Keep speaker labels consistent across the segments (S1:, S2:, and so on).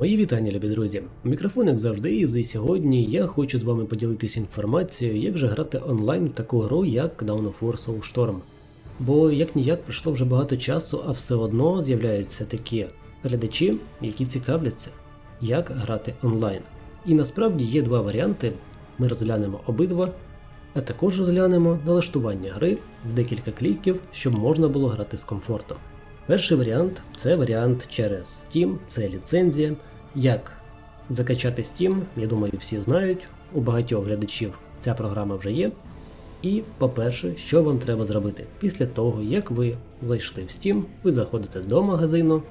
S1: Мої вітання, любі друзі. Мікрофон, як завжди, і сьогодні я хочу з вами поділитися інформацією, як же грати онлайн в таку гру, як Dawn of War Soulstorm. Бо як ніяк пройшло вже багато часу, а все одно з'являються такі глядачі, які цікавляться, як грати онлайн. І насправді є два варіанти. Ми розглянемо обидва, а також розглянемо налаштування гри в декілька кліків, щоб можна було грати з комфортом. Перший варіант це варіант через Steam, це ліцензія. Як закачати Steam, я думаю, всі знають, у багатьох глядачів ця програма вже є. І, по-перше, що вам треба зробити? Після того, як ви зайшли в Steam, ви заходите до магазину,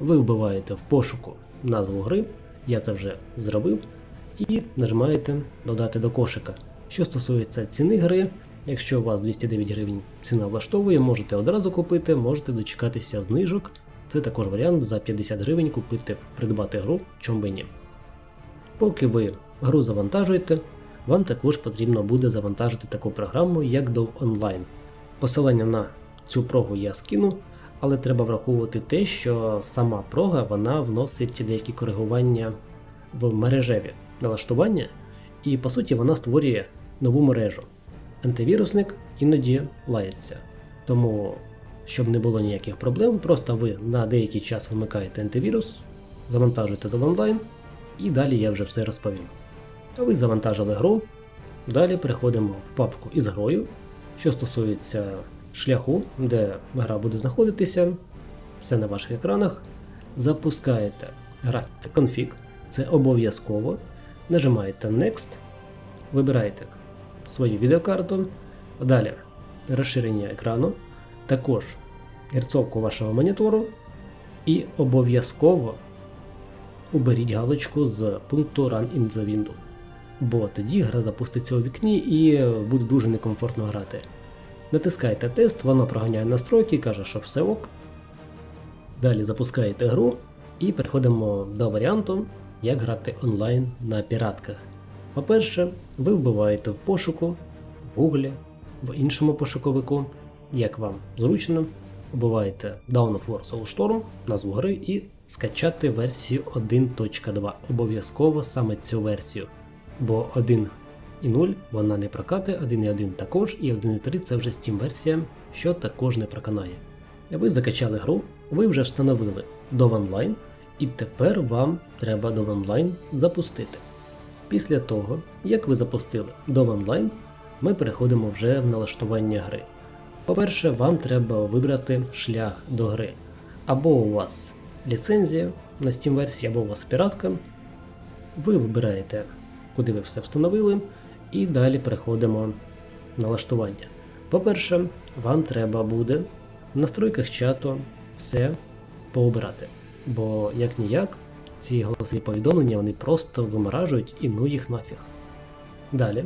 S1: ви вбиваєте в пошуку назву гри, я це вже зробив, і нажимаєте Додати до кошика. Що стосується ціни гри, якщо у вас 209 гривень ціна влаштовує, можете одразу купити, можете дочекатися знижок. Це також варіант за 50 гривень купити, придбати гру, чом би ні. Поки ви гру завантажуєте, вам також потрібно буде завантажити таку програму, як Dove Online. Посилання на цю прогу я скину, але треба враховувати те, що сама прога вона вносить деякі коригування в мережеві налаштування, і по суті вона створює нову мережу. Антивірусник іноді лається. Тому, щоб не було ніяких проблем, просто ви на деякий час вимикаєте антивірус, завантажуєте до онлайн, і далі я вже все розповім. А ви завантажили гру. Далі переходимо в папку із грою. Що стосується шляху, де гра буде знаходитися, все на ваших екранах. Запускаєте графік config, це обов'язково. Нажимаєте Next, вибираєте свою відеокарту. Далі розширення екрану, також герцовку вашого монітору. І обов'язково уберіть галочку з пункту Run in the Window. Бо тоді гра запуститься у вікні і буде дуже некомфортно грати. Натискаєте тест, воно проганяє настройки, каже, що все ок. Далі запускаєте гру і переходимо до варіанту, як грати онлайн на піратках. По-перше, ви вбиваєте в пошуку, в Google, в іншому пошуковику, як вам зручно, вбиваєте Dawn of War Soulstorm, назву гри і скачати версію 1.2. Обов'язково саме цю версію. Бо 1.0 вона не прокати, 1.1 також, і 1.3 це вже Steam версія, що також не проканає. Ви закачали гру, ви вже встановили Dove Online, і тепер вам треба Dove Online запустити. Після того, як ви запустили Dove Online, ми переходимо вже в налаштування гри. По-перше, вам треба вибрати шлях до гри. Або у вас ліцензія на Steam версії, або у вас піратка. Ви вибираєте, куди ви все встановили, і далі переходимо налаштування. По-перше, вам треба буде в настройках чату все пообирати. Бо як ніяк, ці голосові повідомлення вони просто виморажують і ну їх нафіг. Далі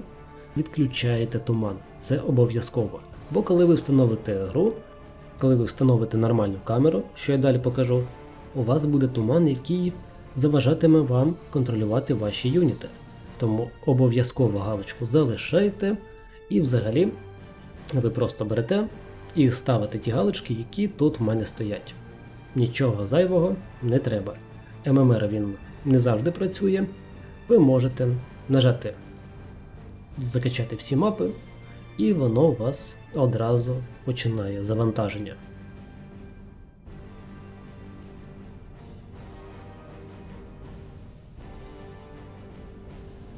S1: відключаєте туман. Це обов'язково. Бо коли ви встановите гру, коли ви встановите нормальну камеру, що я далі покажу, у вас буде туман, який заважатиме вам контролювати ваші юніти. Тому обов'язково галочку залишайте, і взагалі ви просто берете і ставите ті галочки, які тут в мене стоять. Нічого зайвого не треба. ММР він не завжди працює. Ви можете нажати закачати всі мапи, і воно у вас одразу починає завантаження.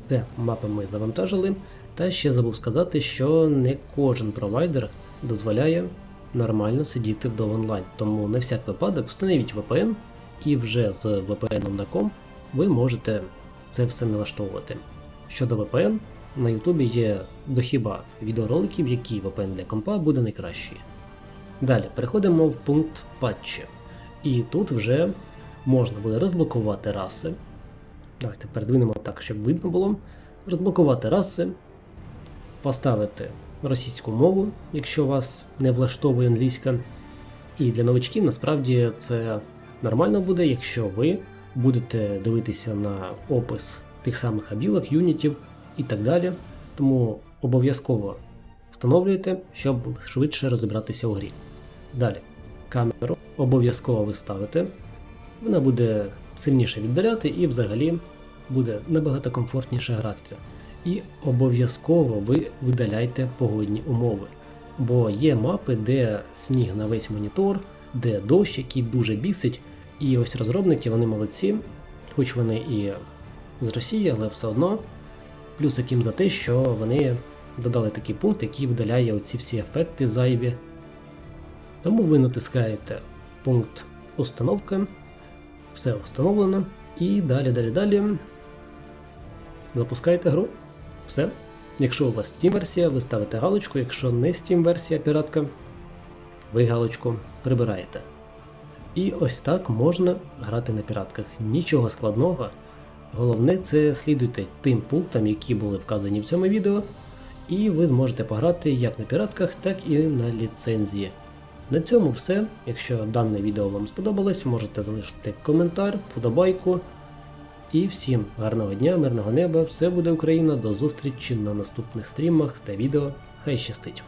S1: Це мапи ми завантажили. Та ще забув сказати, що не кожен провайдер дозволяє нормально сидіти в Online. Тому на всяк випадок встановіть VPN і вже з VPN на комп ви можете це все налаштовувати. Щодо VPN, на YouTube є дохіба відеороликів, які VPN для компа буде найкращий. Далі переходимо в пункт патчі. І тут вже можна буде розблокувати раси. Давайте передвинемо так, щоб видно було. Розблокувати раси, поставити російську мову, якщо вас не влаштовує англійська. І для новичків насправді це нормально буде, якщо ви будете дивитися на опис тих самих абілок, юнітів і так далі. Тому обов'язково встановлюйте, щоб швидше розібратися у грі. Далі, камеру обов'язково ви ставите. Вона буде сильніше віддаляти і взагалі буде набагато комфортніше грати. І обов'язково ви видаляйте погодні умови. Бо є мапи, де сніг на весь монітор, де дощ, який дуже бісить, і ось розробники вони молодці, хоч вони і з Росії, але все одно. Плюс яким за те, що вони додали такий пункт, який видаляє оці всі ефекти зайві. Тому ви натискаєте пункт установка, все встановлено, і далі, далі, далі запускаєте гру. Все. Якщо у вас Steam версія, ви ставите галочку, якщо не Steam версія піратка, ви галочку прибираєте. І ось так можна грати на піратках. Нічого складного. Головне це слідуйте тим пунктам, які були вказані в цьому відео, і ви зможете пограти як на піратках, так і на ліцензії. На цьому все. Якщо дане відео вам сподобалось, можете залишити коментар, вподобайку. І всім гарного дня, мирного неба, все буде Україна, до зустрічі на наступних стрімах та відео. Хай щастить!